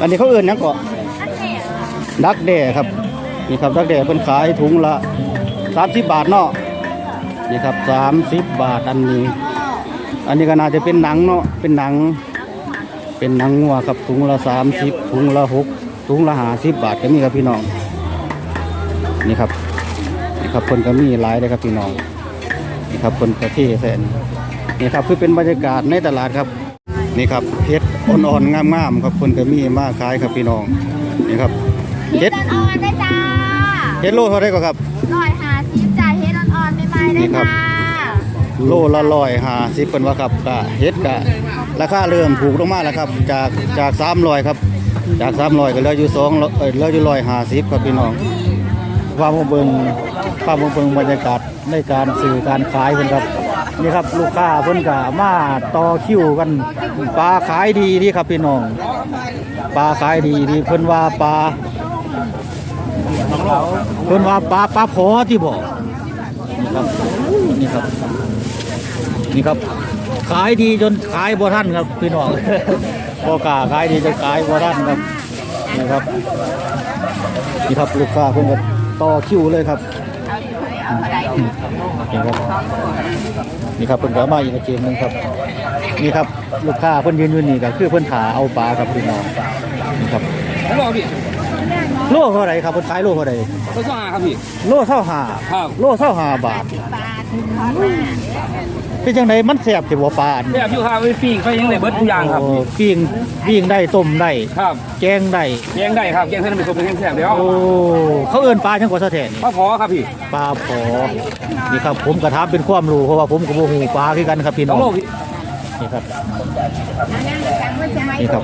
อันนี้เขาเอื่นหยังกาะดักแด่ครับนี่ครับดักแด่เป็นขายถุงละ30บาทเนาะนี่ครับ30บาทอันนี้ อันนี้ก็น่าจะเป็นหนังเนาะเป็นหนัง เป็นหนังงัวครับถุงละ30ถุงละ6ถุงละ50บาทก็มีครับพี่น้องนี่ครับนี่ครับคนก็มีหลายเลยครับพี่น้องนี่ครับคนกระที่แสนนี่ครับคือเป็นบรรยากาศในตลาดครับ นี่ครับเห็ด อ่อนๆงามๆครับคนก็มีมากขายครับพี่น้องนี่ครับเฮ็เห็ดดอ่อนๆได้จ้าเห็ดโลเท่าไหรก็ครับ ร้อยหาสิบจ่ายเฮ็ดอ่อนๆใหม่ๆได้นี่ครับ จ้าโลละร้อยห้าสิบเป็นว่าครับก็เห็ดก็ราคาเริ่มถูกลงมาแล้วครับ จากจากสามร้อยครับ จากสามร้อยก็เหลืออยู่สองเอ้ยเหลืออยู่ร้อยห้าสิบครับพี่น้องว่ามาเบิ่งว่ามาเบิ่งบรรยากาศในการซื้อการขายเพิ่นครับ นี่ครับลูกค้าเพิ่นก็มาต่อคิวกันปลาขายดีดีครับพี่น้องปลาขายดีดีเพิ่นว่าปลาเพิ่นว่าปลาปลาพอที่บอกนี่ครับนี่ครับนี่ครับ ขายดีจนขายบ่ทันครับพี่น้องบ่กาขายดีจนขายบ่ทันครับนี่ครับนี่ครับลูกค้าเพิ่นก็ต่อคิวเลยครับ นี่ครับนี่ครับเพิ่นก็มาอีกอาชีพหนึงครับนี่ครับลูกค้าเพิ่นยืนอยู่นี่ก็คือเพิ่นถาเอาปลาครับพี่น้องนี่ครับฮัลโหลพี่โลเท่าไหร่ครับเพิ่นขายโลเท่าไหร่ก็สวัสดีครับพี่โลเท่าห้าครับโลเท่าห้าบาท เป็นจังไดมันแซ่บสิบ่ปลาอันแซ่บอยู่ครับไอ้ปิ้งก็ยังได้เบิดทุกอย่างครับโอ้ปิ้งปิ้งได้ต้มได้ครับแกงได้แกงได้ครับแกงเส้นเป็นซุปเป็นแกงแซ่บเดี๋ยวโอ้เขาเอิ้นปลาจังกว่าซะแท้นี่พ่อพอครับพี่ปลาพอนี่ครับผมกระทำเป็นความรู้เพราะว่าผมก็บ่ฮู้ปลาคือกันครับพี่น้ฮัอลงโหลพี่ นี่ครับนี่ครับ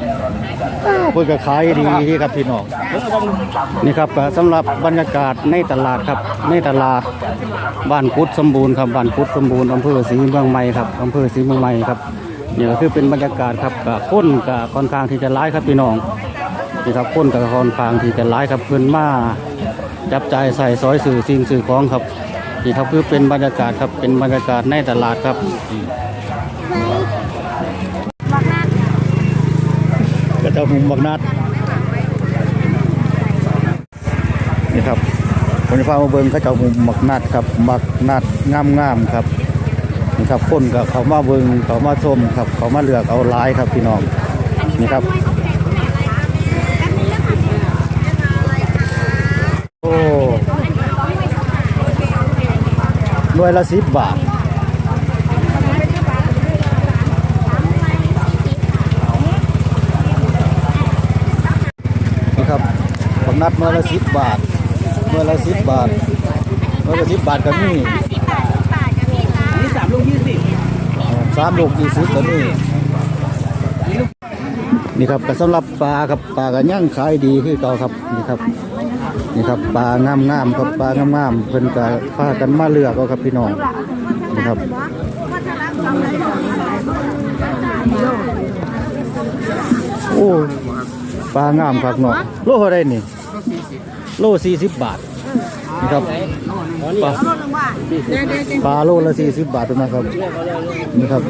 เพิ่นก็ขายดีที่ครับพี่น้องนี่ครับก็สำหรับบรรยากาศในตลาดครับในตลาดบ้านกุดสมบูรณ์ครับบ้านกุดสมบูรณ์อำเภอศรีเมืองใหม่ครับอำเภอศรีเมืองใหม่ครับนี่ก็คือเป็นบรรยากาศครับก็คนก็ค่อนข้างที่จะร้ายครับพี่น้องนี่ครับคนก็ค่อนข้างที่จะร้ายครับเพิ่นมาจับจ่ายใส่ซอยสื่อสิ่งสื่อของครับนี่ครับคือเป็นบรรยากาศครับเป็นบรรยากาศในตลาดครับนี่ บอกหน้า ก็ จะมุมบักนัดนี่ครับผมจะพามาเบิ่งเขาเจ้ามุมบักนัดครับบักนัดงามงามครับนี่ครับคนก็เขามาเบิ่งเขามาชมครับ เขามาเลือกเอาลายครับพี่น้องนี่ครับโอ้หน่วยละสิบบาท นี่ครับผม นัดเมื่อละสิบบาทเมื่อละสิบบาทเมื่อละสิบบาทก็มีสิบบาทสิบบาทกับพี่คะนี่สามลูกยี่สิบสามลูกยี่สิบก็มีนี่ครับก็สำหรับปลาครับปลาก็ย่างขายดีคือเก่าครับนี่ครับนี่ครับปลางามงามๆครับปลางามงามๆเพิ่นก็พากันมาเลือกเอาครับพี่น้องนี่ครับโอ้ปลางามครับเนาะโลเท่าไรนี่ โลสี่สิบบาทนี่ครับปลาปลาโลละสี่สิบบาทเป็นไงครับนี่ครับ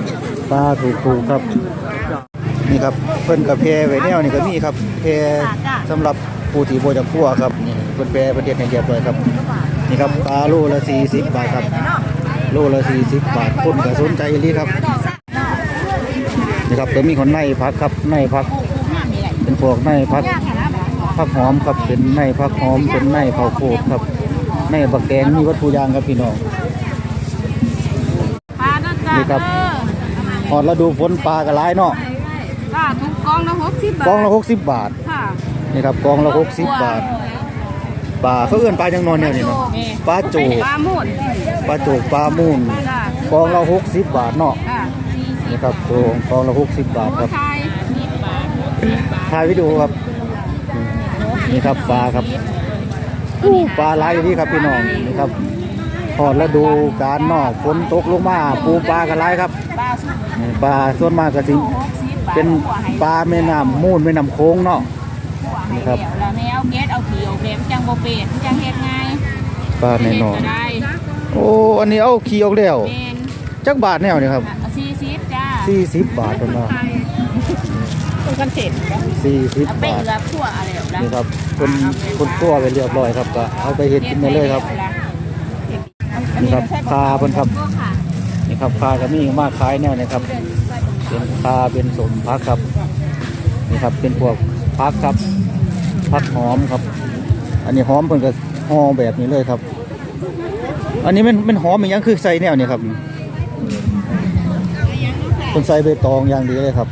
ปลาถูกถูกๆครับ นี่ครับเพิ่นกับแพรไว้แนวนี่ก็มีครับแพรสำหรับผู้ที่บ่จะคั่วครับนี่เพิ่นแพรประเทศให้เรียบร้อยครับ นี่ครับปลาโลละ40บาทครับ โลละ40บาทคนก็สนใจอีหลีครับนี่ครับก็มีคนในพักครับในพักเป็นพวกในพัก ผักหอมครับเป็นในผักหอมเป็นในข้าวโพดครับในบักแดงมีวัตถุยางครับพี่น้องปลานะจ๊ะนี่ครับหอดฤดูฝนปลากระไรเนาะจ้าทุกกองละหกสิบบาทกองละหกสิบบาทค่ะนี่ครับกองละหกสิบบาทปลาเขาเอื้อนปลาจังนอนเนี่ยนี่เนาะปลาโจกปลาหมุดปลาโจกปลามูนจ้ากองละหกสิบบาทเนาะค่ะนี่ครับโกงกองละหกสิบบาทครับไทยถ่ายวิดีโอครับ นี่ครับปลาครับอู้ปลาหลายอย่างนี้ครับพี่น้องนี่ครับหอดฤดูการเนอกฝนตกลงมาปูปลากันหลายครับปลาสุดนี่ปลาส่วนมากก็สิหกสิบบาทเป็นปลาแม่น้ำมูลแม่น้ำโค้งเนาะนี่ครับแล้วแนวเกสเอาเขียวเบมจังโบเป็ดจังเฮ็ดง่ายปลาแน่นอนเฮ็ดก็ได้โอ้อันนี้เอาขี้ออกแล้วเป็นจักบาทแนวนี่ครับสี่สิบจ้า40บาทเพิ่นว่าคุณกันเสร็จสี่สิบเอาไปบาทเหลือขั่วอะไรแบบ นี่ครับคนคนตัวไปเรียบร้อยครับก็เอาไปเฮ็ดกินได้เลยครับนี่ครับคาเพิ่นครับนี่ครับคาก็มีมากขายแนวนี้ครับเป็นคาเป็นสมพักครับนี่ครับเป็นพวกพักครับพักหอมครับ อันนี้หอมเพิ่นก็ห่อแบบนี้เลยครับ อันนี้มันมันหอมอีหยังคือใส่แนวนี้ครับคนใส่ใบตองอย่างดีเลยครับ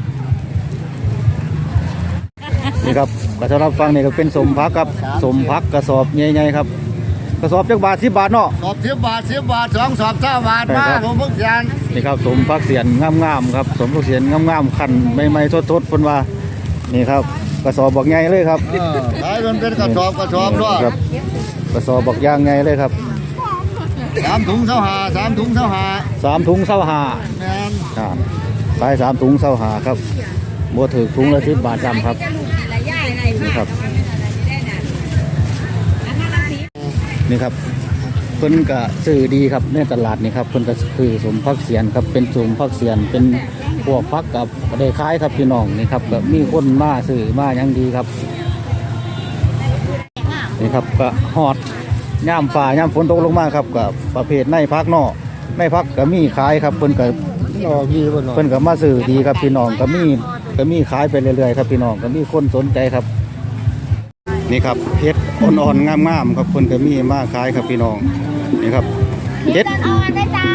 นี่ครับ ก็สำหรับฟังนี่ก็เป็นสมพักครับสมพักกระสอบใหญ่ๆครับกระสอบจักบาทสิบบาทเนาะสอบสิบบาทสิบบาทสองสอบเก้าบาทใช่มาครับผมเพิ่งเสียนนี่ครับสมพักเสียนงามๆครับสมพักเสียนงามๆขันใหม่ๆทดๆเพิ่นว่านี่ครับกระสอบบอกใหญ่เลยครับเออขายมันเป็นกระสอบกระสอบด้วยครับกระสอบบอกยางใหญ่เลยครับสามถุงเท่าหาสามถุงเท่าหาสามถุงเศร้าหาแมนอ่าขายสามถุงเศร้าหาครับบัวถือถุงละสิบบาทจำครับนี่ ครับ นี่ครับเพิ่นก็ซื้อดีครับในตลาดนี่ครับเพิ่นก็คือสมพักเสียนครับเป็นสมพักเสียนเป็นพวกพักกับได้ขายครับพี่น้องนี่ครับก็มีคนมาซื้อมาอย่างดีครับนี่ครับก็ฮอดย่ามฝ่าย่ามฝนตกลงมาครับกับประเภทในพักนอกในพักก็มีขายครับเพิ่นก็รอพี่บนเพิ่นก็มาซื้อดีครับพี่น้องก็มีก็มีขายไปเรื่อยๆครับพี่น้องก็มีคนสนใจครับ นี่ครับเห็ดอ่อนๆงามๆครับเพิ่นก็มีมาขายครับพี่น้องนี่ครับเฮ็เห็ดดออนๆได้จ้า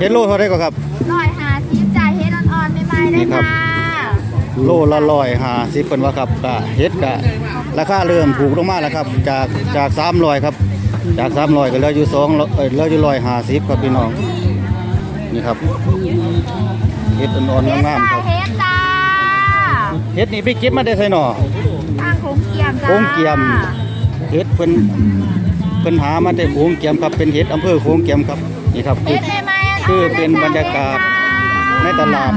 เห็ดโลเท่าไหร่ก็ครับร้อยหาสิบจ่ายเฮ็ดออนๆใหม่ๆได้นี่ครับจ้าโลละร้อยห้าสิบเพิ่นว่าครับก็เห็ดก็ราคาเริ่มถูกลงมาแล้วครับ จากจากสามร้อยครับ จากสามร้อยก็เหลืออยู่สองเอ้ยเหลืออยู่ร้อยห้าสิบครับพี่น้องนี่ครับเห็ดอ่อนเฮ็ดๆงามๆคจ้ารับเฮ็ดจ้าเห็ดนี่ไปเก็บมาได้ไสหนอทางโค้งเกียมจ้าโค้งเกียมเห็ดเพิ่นเพิ่นหามาแต่โขงเกียมครับเป็นเห็ดอำเภอโขงเกียมครับนี่ครับคืเฮ็อดใหม่ๆคือเป็นบรรยากาศในตลาด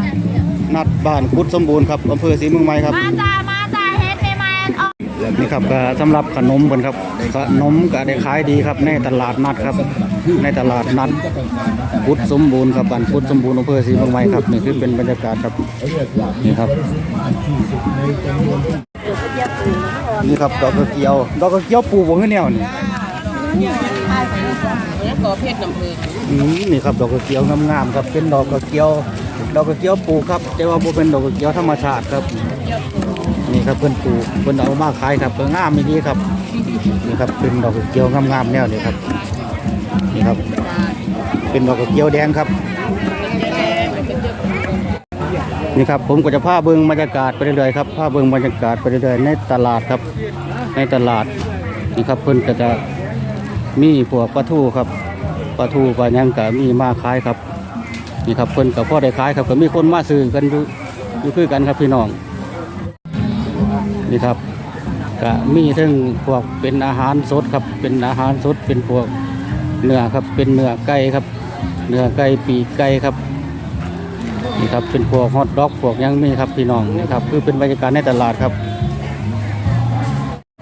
นัดบ้านกุดสมบูรณ์ครับอำเภอศรีเมืองใหม่ครับมาจ้ามาจ้าเฮ็ดใหม่ๆออนนี่ครับก็สำหรับขนมเพิ่นครับขนมก็ได้ขายดีครับในตลาดนัดครับ ในตลาดนัดกุดสมบูรณ์ครับบ้านกุดสมบูรณ์อำเภอศรีเมืองใหม่ครับนี่คือเป็นบรรยากาศครับนี่ครับ นี่ครับดอกกระเจียว ดอกกระเจียวปลูกบ่คือแนวนี่ก่อเพชรน้ำผึ้งอืมนี่ครับดอกกระเจียวงามๆครับ เป็นดอกกระเจียว ดอกกระเจียวปลูกครับแต่ว่าบ่เป็นดอกกระเจียวธรรมชาติครับ นี่ครับเพิ่อนปลูกเพิ่นเอามาขายครับก็งามอีดีครับ นี่ครับเป็นดอกกระเจียวงามๆแนวนี้ครับ นี่ครับ เป็นดอกกระเจียวแดงครับ นี่ครับผมก็จะพาเบิงบรรยากาศไปเรื่อยๆครับพาเบิงบรรยากาศไปเรื่อยๆในตลาดครับ ในตลาดนี่ครับเพิ่นก็จะมีพวกปลาทูครับปลาทูปลาหยังก็มีมาขายครับนี่ครับเพิ่นก็พอได้ขายครับก็มีคนมาซื้อกันอยู่อยู่คือกันครับพี่น้องนี่ครับก็มีทั้งพวกเป็นอาหารสดครับเป็นอาหารสดเป็นพวกเนื้อครับเป็นเนื้อไก่ครับ เนื้อไก่ปีกไก่ครับ นี่ครับเป็นพวกฮอทดอกพวกหยังมีครับพี่น้องนี่ครับคือเป็นบรรยากาศในตลาดครับ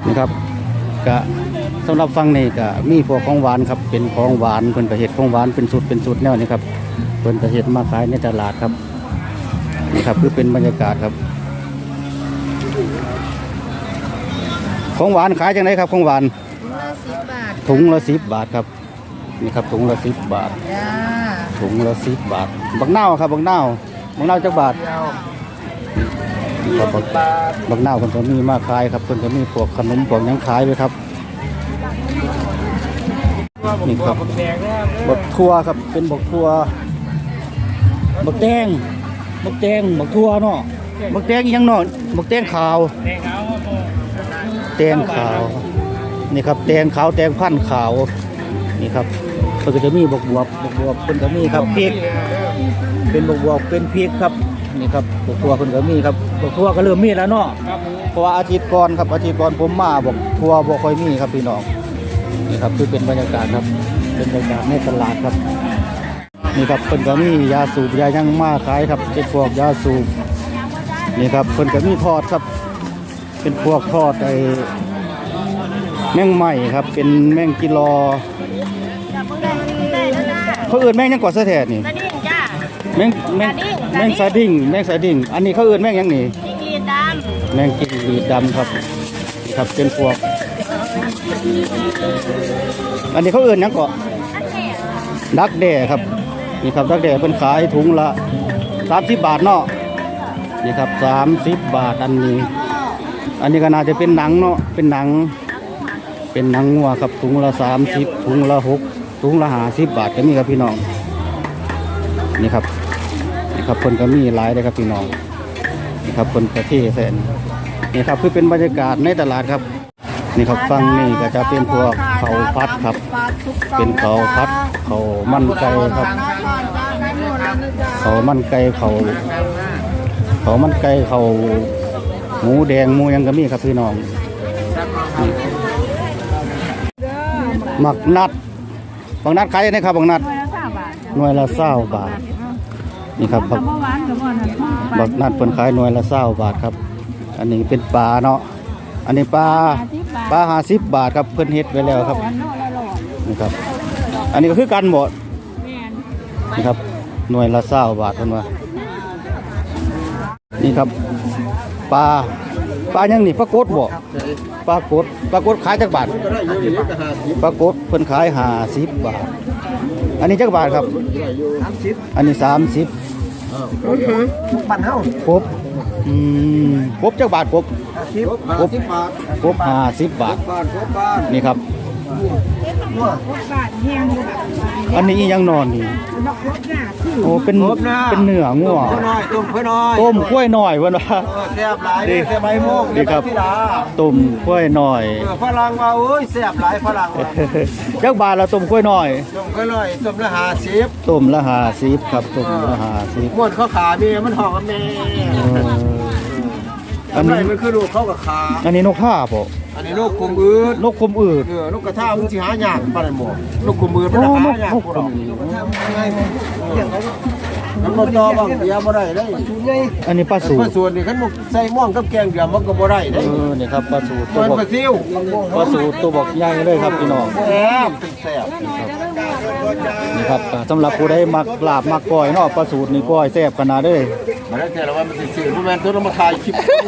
นี่ครับก็สำหรับฟังนี่ก็มีพวกของหวานครับเป็นของหวานเป็นประเภทของหวานเป็นสุดเป็นสุดแนวนี้ครับเป็นประเภทมาขายในตลาดครับนี่ครับคือเป็นบรรยากาศครับ ของหวานขายจังไดครับของหวานถุงละสิบบาทครับนี่ครับถุงละสิบบาท ถุงละสิบบาท บักเน่าครับบักเน่าบักเน่าจักบาทครับบักบักเน่าคนก็มีมาขายครับคนก็มีพวกขนมพวกยังขายเลยครับนี่ครับบักทั่วครับเป็นบักทั่วบักแตงบักแตงบักทั่วเนาะบักแตงยังเนาะบักแตงขาวแตงขาวนี่ครับแตงขาวแตงพันธ์ขาวนี่ครับ เพิ่นก็จะมีบกบวบบกบวบเพิ่นก็มีครับพริกเป็นบกบวบเป็นพริกครับนี่ครับบกทั่วเพิ่นก็มีครับบกทั่วก็เริ่มมีแล้วเนาะเพราะว่าอาทิตย์ก่อนครับอาทิตย์ก่อนผมมาบกทั่วบ่ค่อยมีครับพี่น้องนี่ครับคือเป็นบรรยากาศครับเป็นบรรยากาศในตลาดครับนี่ครับเพิ่นก็มียาสูบยายังมาขายครับเป็นพวกยาสูบนี่ครับเพิ่นก็มีทอดครับ เป็นพวกทอดไอ้แมงใหม่ครับ เป็นแมงกิโล เขาเอื่นแมงหยังกว่าสะแทดนี่กระดิ่งจ้า แมงแมงแมงสาดิ่งแมงสาดิ่งอันนี้เขาเอื่นแมงหยังนี่จิ้งหรีดจ้าแมงกินดีดดำครับนี่ครับเป็นพวก อันนี้เขาเอื่นหยังเกาะดักแด่ครับนี่ครับดักแด่เป็นขายถุงละสามสิบบาทเนาะนี่ครับสามสิบบาทอันนี้ อันนี้ก็น่าจะเป็นหนังเนาะเป็นหนัง เป็นหนังงัวครับถุงละสามสิบถุงละหก ถุงละห้าสิบบาทก็มีครับพี่น้อง นี่ครับนี่ครับคนก็มีหลายเลยครับพี่น้อง นี่ครับคนประเทศแสนนี่ครับคือเป็นบรรยากาศในตลาดครับ นี่ครับฟังนี่ก็จะเป็นพวกเขาพัดครับ เป็นเขาพัดเขามันไก่ครับ เขามันไก่เขาเขามันไก่เขาหมูแดงหมูยังก็มีครับพี่น้องหมักนัด บางนัดขายยังไงครับบางนัดหน่วยละสามบาทหน่วยละเศร้าบาท นี่ครับบักเมื่อวานก็บ่นั่นบักนัดเพิ่นขายหน่วยละเศร้าบาทครับ อันนี้เป็นปลาเนาะ อันนี้ปลาปลาห้าสิบบาทครับเพิ่นเฮ็ดไว้แล้วครับวันโน่ละหลอดนี่ครับ อันนี้ก็คือกันหมดแม่นนี่ครับหน่วยละเศร้าบาทเพิ่นว่านี่ครับปลา ปลายังนี่ปลากดบ่ปลากดปลากดขายจักบาทปลากดเพิ่นขายห้าสิบบาท อันนี้จักบาทครับ อันนี้สามสิบปั่นเฮาครบอืมครบจักบาทครบสิบครบสิบบาทครบห้าสิบบาทบ้านครบ บ้านนี่ครับบาทแห้งบ่อันนี้อีหยังนอนนี่บักครบหน้าคือโอ้เป็นเป็นเนื้องัวเพื่อน้อยต้มเพื่อน้อยต้มกล้วยหน่อยเพิ่นว่า เออแซ่บหลายเลยแซ่บใบโมกดีครับ แซ่ธิดาต้มกล้วยหน่อย เออฝรั่งว่าโอ้ยแซ่บหลายฝรั่งว่าจักบาทละต้มกล้วยหน่อยต้มเพื่อน้อยต้มละห้าสิบต้มละห้าสิบครับต้มละห้าสิบหมดเขาขาเมียมันหอกกับแม่เออ อัอันนนี้นี้มันคือลูกเขากับขาอันนี้นกท่าบ่อันนี้ลูกคุมอืดนกคมอืดเออลูกกระทามันสิหายากปานนั้นบ่ลูกคุมอืดมันโอ้หานกยากนกพวกคเรามอืดมันบ่ต่อบ้างเดียวบ่ได้ได้อันนี้ปลาสูเพื่อส่วนนี่คันบ่ใส่ม่วงกับแกงเดียวมันก็บ่ได้เอได้อนี่ครับปลาสูตัมัวนบอกปลาซิวปลาสูตัวบอกใหญ่เลยครับพี่น้องแซ่บแซ่บนี่ครับก็สำหรับผู้ใดมักลาบมักก้อยเนาะปลาสูตรนี่ก้อยแซ่บขนาดเด้อมาแล้วแต่ละวันมันสิซื้อบ่แม่นตัวเรามาขายคลิปเอ้ย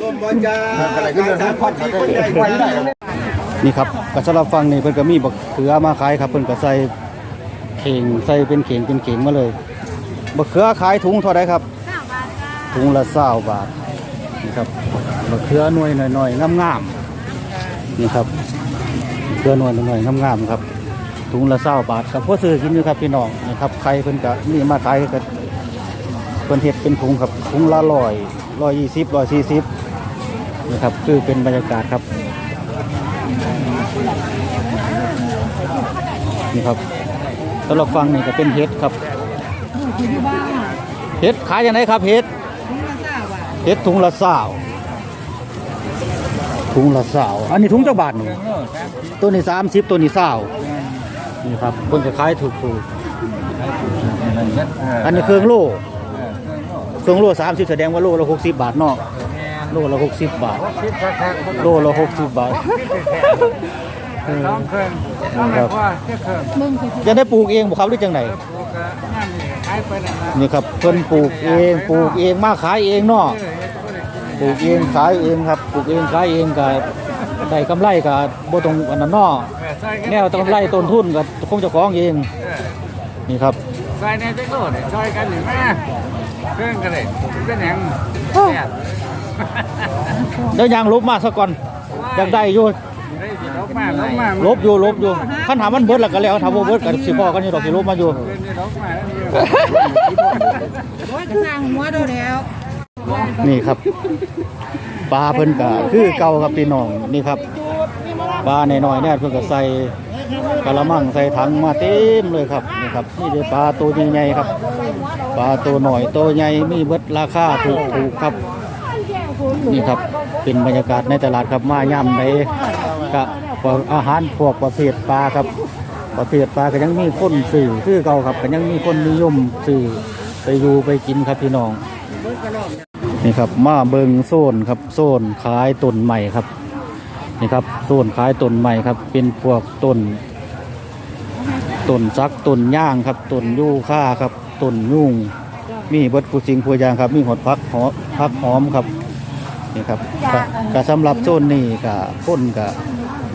ร่วมบ่จ้าอะไรขึ้นเลยพัดคนใหญ่ไว้ได้นี่ครับก็สำหรับฟังนี่เพิ่นก็มีบักเขือมาขายครับเพิ่นก็ใส่เข่งใส่เป็นเข่งเป็นเข่งมาเลยบักเขือขายถุงเท่าไรครับถุงละ20บาทนี่ครับบักเขือหน่วยหน่อยๆงามๆนี่ครับเขือหน่วยหน่อยๆงามๆครับถุงละ20บาทครับพวกซื้อกินอยู่ครับพี่น้องนี่ครับใครเพิ่นก็นี่มาขายก็เพิ่นเฮ็ดเป็นถุงครับถุงละ100 120 140นี่สิบนะครับคือเป็นบรรยากาศครับนี่ครับสำหรับฟังนี่ก็เป็นเฮ็ดครับเฮ็ดขายยังไงครับเฮ็ดเฮ็ดถุงละสาวถุงละสาวอันนี้ถุงเจ้าบาทนี่ตัวนี้สามสิบตัวนี้สาวนี่ครับเพิ่นจะขายถูกถูกๆอันนี้เครื่องโล่ เครื่องโล่สามสิบแสดงว่าโล่ละหกสิบบาทเนาะโล่ละหกสิบบาทโล่ละหกสิบบาทน้องเครื่องครับว่าแค่เครื่องจะได้ปลูกเองบ่ครับหรือจังไดลูกก็นั่นนี่ขายไปนั่นละนี่ครับเพิ่นปลูกเองปลูกเองมาขายเองเนาะปลูกเองขายเองครับปลูกเองขายเองก็ได้กำไรก็บ่ต้องอันนั้นเนาะใส่กันแนวต้องไล่ต้นทุนก็คงเจ้าของเองนี่ครับใส่ในเจ๊กโลดช่วยกันหนึ่งแม่ เครื่องกันเลยเป็นหยังเนี่ยเดี๋ยวยางลบมาซะก่อนอยากได้อยู่ได้สิลบมาลบมาลบอยู่ลบอยู่คันถามมันเบิดแล้วก็แล้วถามบ่เบิดก็สิพอกันอยู่ดอกสิลบมาอยู่เงินนี่ลบมาแล้วนี่โอ้ยก็สร้างหัวโดแล้วนี่ครับปลาเพิ่นก็คือเก่าครับพี่น้องนี่ครับปลาหน่อยๆเนี่ยเพิ่นก็ใส่กะละมังใส่ถังมาเต็มเลยครับนี่ครับนี่เป็นปลาตัวใหญ่ๆครับ ปลาตัวหน่อยตัวใหญ่มีเบิดราคาถูกๆครับ นี่ครับเป็นบรรยากาศในตลาดครับมาย่ำในกับอาหารพวกประเภทปลาครับ ประเภทปลาก็ยังมีคนสื่อคือเก่าครับก็ยังมีคนนิยมสื่อไปอยู่ไปกินครับพี่น้องนี่ครับมาเบิงโซนครับโซนขายต้นใหม่ครับนี่ครับโซนขายต้นใหม่ครับ เป็นพวกต้นต้นซักต้นย่างครับต้นยูค่าครับ ต้นยุ่งมีเบิดกูสิงผู้อย่างครับ มีหดพักหอมพักหอมครับนี่ครับก็ก็สำหรับโซนนี้ก็คนก็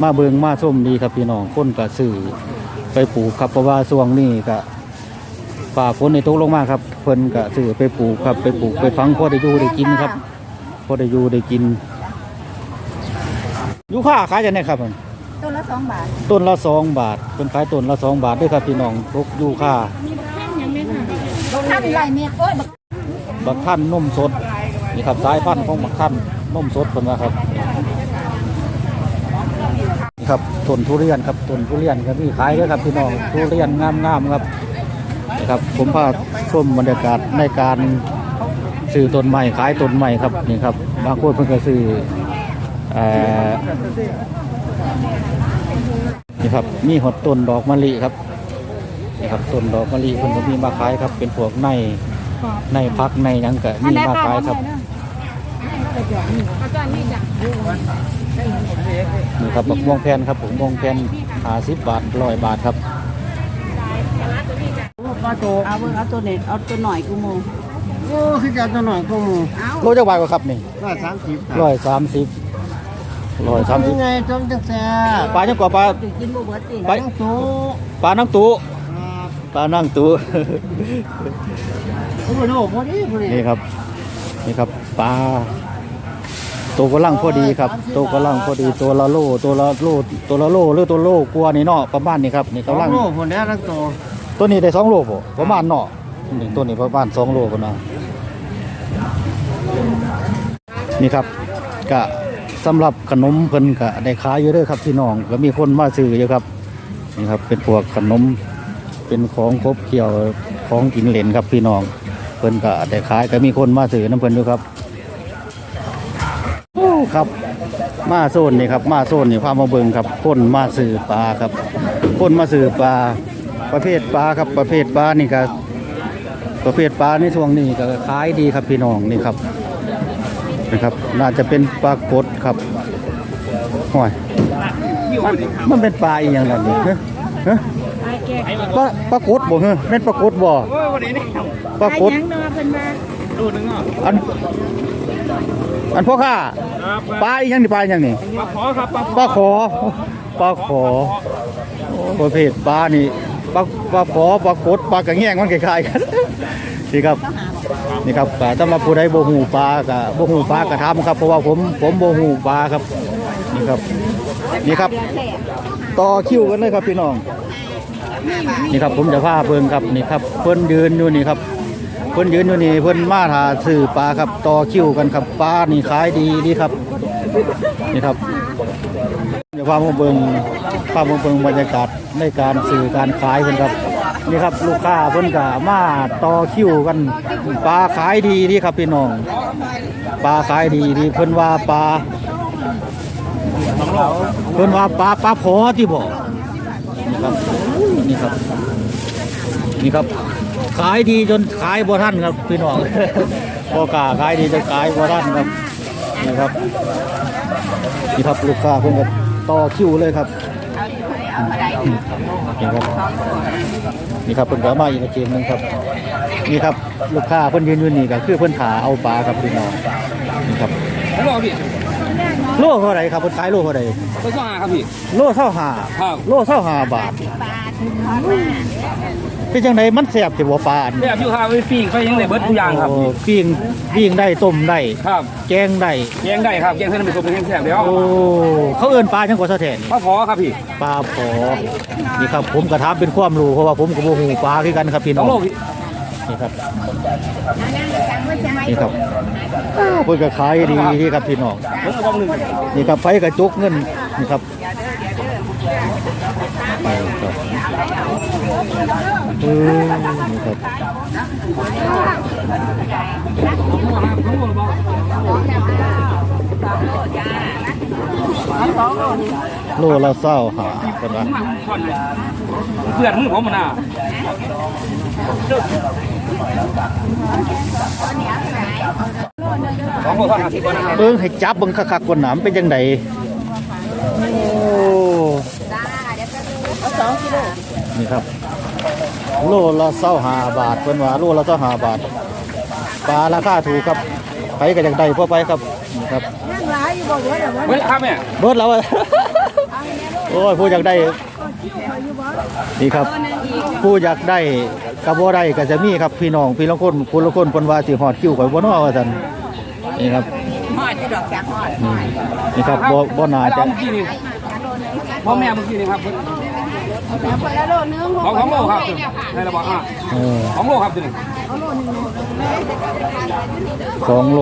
มาเบิงมาส้มดีครับพี่น้องคนก็ซื้อไปปลูกครับเพราะว่าช่วงนี้ก็ฝ่าฝนในตกลงมาครับ เพิ่นก็ซื้อไปปลูกครับไปปลูกไปฟังพอได้อยู่ได้กินครับพอได้อยู่ได้กินยูค่าขายจะไหนครับผมตัวละสองบาท ต้นละสองบาทเป็นขายต้นละสองบาทด้วยครับพี่น้องทุกยูค่า ทำไรเม็ดโอ้ยบักบักท่านนมสดนี่ครับสายพันธุ์ของบักท่านนมสดเป็นว่าครับนี่ครับต้นทุเรียนครับต้นทุเรียนครับมีขายด้วยครับพี่น้องทุเรียนงามๆครับนี่ครับ ผมพาชมบรรยากาศในการซื้อต้นใหม่ขายต้นใหม่ครับนี่ครับบางคนเพิ่งก็ซื้อเอ่อนี่ครับมีหดต้นดอกมะลิครับ นี่ครับต้นดอกมะลิเพิ่นก็มีมาขายครับ เป็นพวกในในพักในหยังก็มีมากขายครับนี่ครับบักม่วงแผ่นครับผมม่วงแผ่นหาสิบบาทร้อยบาทครับเอาเบิ่งเอาตัวเน็ตเอาตัวหน่อยกูโมโอ้คือการตัวหน่อยก็มูโลจักบาทกว่าครับนี่ว่าสามสิบร้อยสามสิบร้อยสามสิบยังไงจมจังแซ่ปลาจังกว่าปลากินบ่เบิดสิปลาตั้งสูปลานั่งตู้ ปลานั่งตู้โอ้โหพอดีพอดีนี่ครับ นี่ครับปลาตัวกำลังพอดีครับ ตัวกำลังพอดีตัวละโลตัวละโลตัวละโลหรือตัวโลกลัวานี่เนาะประมาณนี้ครับนี่สองกำลังโลผลนี้ทั้งตัวตัวนี้ได้สองโลบ่ประมาณเนาะนี่ตัวนี้ประมาณสองโลกันนะนี่ครับกะสำหรับขนมเพิ่นกะได้ขายอยู่เด้อครับพี่น้องก็มีคนมาซื้ออยู่ครับนี่ครับเป็นพวกขนม เป็นของครบเคี่ยวของกินเล่นครับพี่น้องเพิ่นกะได้ขายก็มีคนมาซื้อน้ำเพิ่นอยู่ครับโอ้ครับมาโซนนี่ครับมาโซนนี่พามาเบิงครับคนมาซื้อปลาครับคนมาซื้อปลาประเภทปลาครับประเภทปลานี่ก็ประเภทปลาในช่วงนี้ก็ขายดีครับพี่น้องนี่ครับนะครับ น่าจะเป็นปลากดครับห่วยมันเป็นปลาอีกอย่างหนนี่เฮ้ยเฮ้ย ปลาปลากดบ่เฮ้ยเป็นปลากดบ่ปลากดอันอันพ่อข้าปลาอีกอย่างนี่ปลาอีกอย่างนี่มาขอครับมาปลาขอปลาขอโอ้ประเภทปลานี่ปลาปลาขอปลากดปลากระแงงมันคล้ายๆกันนี่ครับนี่ครับก็ถ้ามาผู้ใดบ่หูปลาก็บ่หูปลากระทำครับ เพราะว่าผมผมบ่หูปลาครับนี่ครับนี่ครับ ต่อคิวกันเลยครับพี่น้อง นี่ครับผมจะพาเพิ่นครับนี่ครับเพิ่นยืนอยู่นี่ครับเพิ่นยืนอยู่นี่เพิ่นมาหาซื้อปลาครับต่อคิวกันครับปลานี่ขายดีดีครับนี่ครับเดี๋ยวพามาเบิ่งพามาเบิ่งบรรยากาศในการสื่อการขายเพิ่นครับนี่ครับลูกค้าเพิ่นก็มาต่อคิวกันปลาขายดีดีครับพี่น้องปลาขายดีดีเพิ่นว่าปลาเพิ่นว่าปลาปลาพอที่บ่นี่ครับ นี่ครับ นี่ครับ ขายดีจนขายบ่ทันครับพี่น้องพอกล้าขายดีจนขายบ่ทันครับนี่ครับนี่ครับลูกค้าเพิ่นก็ต่อคิวเลยครับนี่ครับนี่ครับเพิ่นก็มาอีกในเกมหนึงครับ นี่ครับลูกค้าเพิ่นยืนอยู่นี่ก็คือเพิ่นถาเอาปลาครับพี่น้องนี่ครับไม่รอพี่โลเท่าไหร่ครับเพิ่นขายโลเท่าไหร่ก็ซ่าครับพี่โลเท่าห้าครับโลเท่าห้าบาท เป็นจังไดมันแซ่บสิบ่ปลาอันแบบอยู่ครับไปปิ้งไปยังไงเบิร์ดทุกอย่างครับโอ้ปิ้งปิ้งได้ต้มได้ครับแกงได้แกงได้ครับแกงเส้นเป็นตัวเป็นแกงแซ่บเดี๋ยวโอ้เขาเอิ้นปลาจังกว่าซะแท้นี่มาขอครับพี่ปลาพอนี่ครับผมกระทำเป็นความรู้เพราะว่าผมกับโมหูปลาคือกันครับพี่ต้น้อองงโลกพี่นี่ครับนี่ครับอ้าวเพิ่นก็ขายดีที่ครับพี่น้องผมก็บอกหนึ่งนี่ครับไฟกระจุกเงินนี่ครับไปครับเออนี่ครับโลละเศร้าหาเป็นว่าเพื่อนผมมันน่ะสองคนห้าสิบคนนะครับเบิ่งให้จับเบิ่งคักๆก่อนหนามเป็นจังไดโอ้นี่ครับ โลละเศร้าหาบาทเพิ่นว่าโลละเศร้าหาบาทปลาราคาถูกครับไปก็อยากได้พอไปครับนี่ครับนั่งร้ายอยู่บ่เหลือเดี๋ยวเฮ้ยครับเนี่ยเบิดแล้วอะโอ้ยผู้อยากได้นี่ครับ ผู้อยากได้กระบ่ได้ก็จะมีครับพี่น้องพี่ละคนผู้ละคนเพิ่นว่าสิฮอดคิวข่อยบ่เนาะว่าซั่นนี่ครับหอดที่ดอกจากหอดนี่นี่ครับบ่บ่น่าจะเมื่อกี้นี่พ่อแม่เมื่อกี้นี่ครับแล้ว คนละโลนึงของของโลครับในระบอกอะเออของโลครับตัวนี้สองโล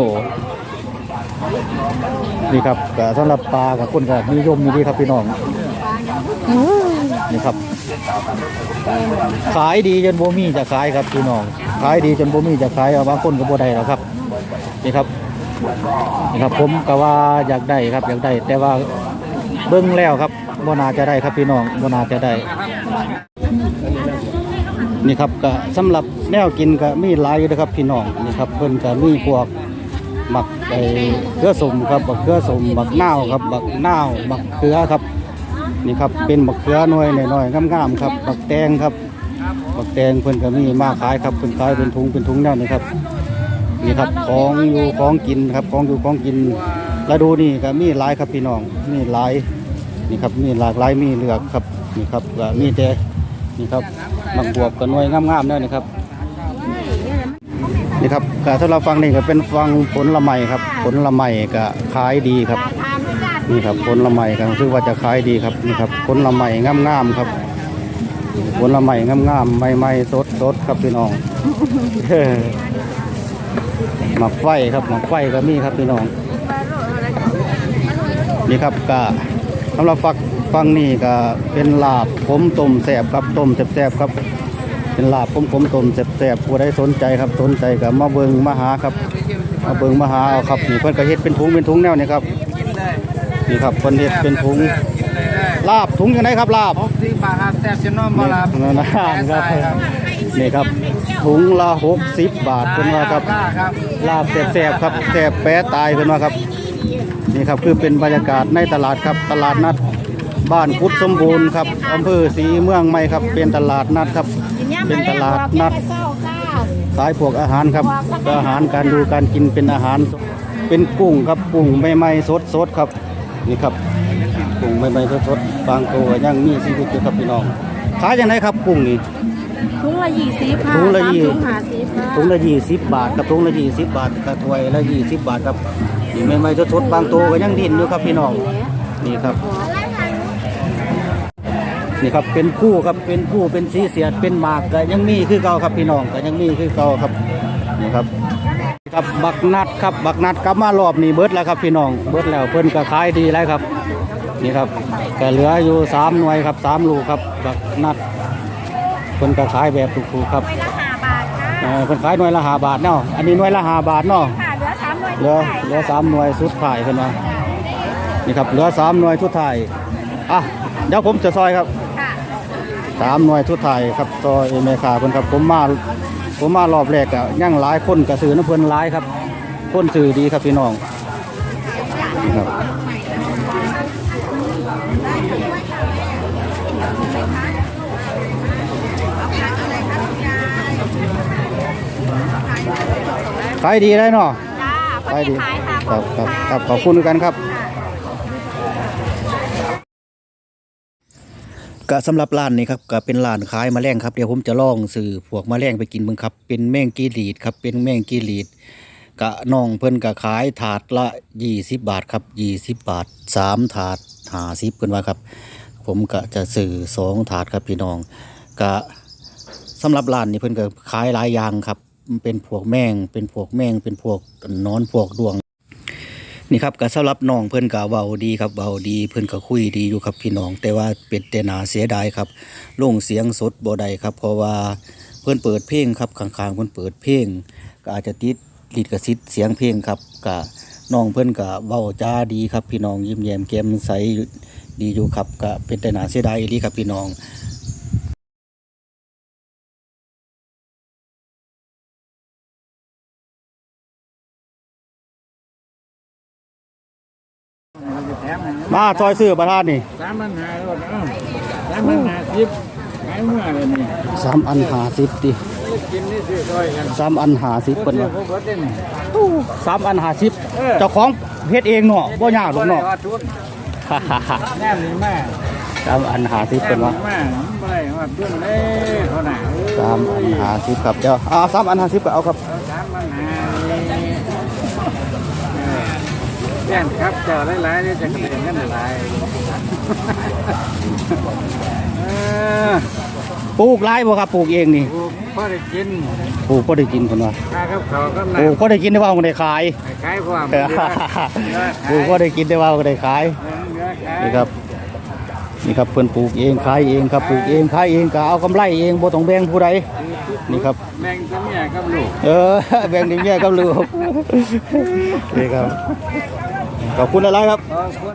นี่ครับก็สำหรับปลากับคนก็นิยมอยู่ดีครับพี่น้องนี่ครับ ขายดีจนบ่มีจะขายครับพี่น้อง ขายดีจนบ่มีจะขายเอาบางคนก็บ่ได้หรอกครับนี่ครับนี่ครับผมก็ว่าอยากได้ครับอยากได้ แต่ว่าเบิ่งแล้วครับ บ่นาจะได้ครับพี่น้องบ่นาจะได้ นี่ครับก็สำหรับแนวกินก็มีหลายอยู่นะครับพี่น้องนี่ครับเพิ่นก็มีพวกหมักไอ้เกลือสมครับบักเกลือสมบักนาวครับบักนาวบักเขือครับ นี่ครับเป็นบักเขือหน่วยหน่อยๆงามๆครับบักแตงครับบักแตงเพิ่นก็มีมาขายครับเพิ่นขายเป็นถุงเป็นถุงแนวนี้ครับนี่ครับของอยู่ของกินครับของอยู่ของกินแล้วดูนี่ก็มีหลายครับพี่น้องมีหลาย นี่ครับมีหลากหลายมีเลือกครับนี่ครับก็มีแต่นี่ครับบักบวบกับหน่วยงามๆเนี่ยนะครับนี่ครับก็สำหรับฟังนี่ก็เป็นฟังผลละไม้ครับ ผลละไม้ก็ขายดีครับนี่ครับผลละไม้ครับซึ่งว่าจะขายดีครับนี่ครับผลละไม้งามๆครับผลละไม้งามๆใหม่ๆสดครับพี่น้องหมักไฟครับหมักไฟก็มีครับพี่น้องนี่ครับก็ สำหรับฟักฟังนี่ก็เป็นลาบผมต้มแสบครับต้มแสบๆครับ เป็นลาบผมผมต้มแสบๆผู้ใดสนใจครับสนใจก็มาเบิงมาหาครับมาเบิงมาหาเอาครับนี่เพิ่นก็เฮ็ดเป็นถุงเป็นถุงแนวนี้ครับนี่ครับเพิ่นเฮ็ดเป็นถุงลาบถุงยังไงครับลาบหกสิบบาทครับแซ่บจนน้อมมาลานั่นนะครับนี่ครับถุงละ60บาทเพิ่นว่าครับครับลาบแซ่บๆครับแซ่บแปะตายเพิ่นว่าครับ นี่ครับคือเป็นบรรยากาศในตลาดครับตลาดนัดบ้านกุดสมบูรณ์ครับอำเภอศรีเมืองใหม่ครับ เป็นตลาดนัดครับ เป็นตลาดนัดเศร้าค่ะสายพวกอาหารครับ อาหารการดูการกินเป็นอาหาร เป็นกุ้งครับกุ้งใหม่ๆสดๆครับนี่ครับกุ้งใหม่ๆสดๆบางตัวยังมีชีวิตอยู่ครับพี่น้องขายยังไงครับกุ้งนี่ถุงละยี่สิบค่ะถุงละยี่สามถุงห้าสิบค่ะถุงละยี่สิบบาทกับถุงละยี่สิบบาทกระถวยละยี่สิบบาทครับ นี่ใหม่ๆสดๆบางตัวก็ยังดินอยู่ครับพี่น้องนี่ครับ นี่ครับเป็นผู้ครับเป็นผู้เป็นสีเสียดเป็นหมากก็ยังมีคือเก่าครับพี่น้องก็ยังมีคือเก่าครับนี่ครับครับบักนัดครับบักนัดกลับมารอบนี้เบิดแล้วครับพี่น้องเบิดแล้วเพิ่นก็ขายดีแล้วครับ นี่ครับก็เหลืออยู่สามหน่วยครับสามลูกครับบักนัดเพิ่นก็ขายแบบถูกๆครับห้าบาทค่ะเออเพิ่นขายหน่วยละห้าบาทเนาะอันนี้หน่วยละห้าบาทเนาะค่ะ เหลือสามหน่วยเหลือเหลือสามหน่วยสุดท้ายเพิ่นว่านี่ครับเหลือสามหน่วยสุดท้ายอะเดี๋ยวผมจะซอยครับค่ะสามหน่วยทุดไทายครับซอยเมคาเพิ่นครับผมมาผมมารอบแรกอะย่างหลายคนกระสือน้ำเพิ่นหลายครับคนสื่อดีครับพี่น้องครับขายดีได้เนาะ ขายดีค่ะครับครับครับขอบคุณกันครับก็สำหรับร้านนี้ครับก็เป็นร้านขายแมลงครับเดี๋ยวผมจะลองซื้อพวกแมลงไปกินบึงครับ เป็นแมงกีรีดครับเป็นแมงกีรีดกะน้องเพิ่นก็ขายถาดละ20บบาทครับ20บบาทสามถาด50เพิ่นว่าครับ ผมก็จะซื้อสองถาดครับพี่น้องก็สำหรับร้านนี้เพิ่นก็ขายหลายอย่างครับ เป็นพวกแมงเป็นพวกแมงเป็นพวกนอนพวกดวง นี่ครับก็สำหรับน้องเพิ่อนก็เว้าดีครับเว้าดีเพิ่อนก็คุยดีอยู่ครับพี่น้อง แต่ว่าเป็นแต่นาเสียดายครับลงเสียงสดบ่ได้ครับ เพราะว่าเพิ่อนเปิดเพลงครับข้างๆเพิ่อนเปิดเพลงก็อาจจะติดลิขสิทธิ์เสียงเพลงครับก็น้องเพิ่อนก็เว้าจาดีครับพี่น้องยิ้มแย้มแก้มใสดีอยู่ครับก็เป็นแต่นาเสียดายอีหลีครับพี่น้อง มาซอยซื้อประทานนี่สามพันห้าร้อยเออสามพันห้าสิบขายเมื่อเลยนี่สามอันหาสิบติเกินนี่ซื้อซอยกันสามอันหาสิบเพิ่นซื้อว่าพวกเบิดเด้นี่สามอันหาสิบเจ้าของเฮ็ดเองเนาะบ่ยากหรอกเนาะว่าทุนแนมนี่แม่สามอันหาสิบแนเพิ่มนว่านี่แม่บ่ได้ว่าทุนเลยเขาน่ะสามอันหาสิบครับเดี๋ยวอ่าสามอันหาสิบก็เอาครับ สามปัญหาแย่นครับเจ้าหลายๆนี่จะกระเด็นกันหลายเออปลูกหลายบ่ครับปลูกเองนี่กูพอได้กินปลูกบ่ได้กินเพิ่นว่าค่ากับเขาวก็ปลูกน้ำบ่ได้กินได้ว่าบ่ได้ขาย ขายความเออปลูกบ่ได้กินได้ว่าบ่ได้ขายนี่ครับ นี่ครับเพิ่นปลูกเองขายเองครับปลูกเองขายเองก็เอากำไรเองบ่ต้องแบ่งผู้ใด นี่ครับ แบ่งตัวเมียกับลูก เออ แบ่งดิเมียกับลูก นี่ครับ ขอบคุณอะไรครับ ขอบคุณ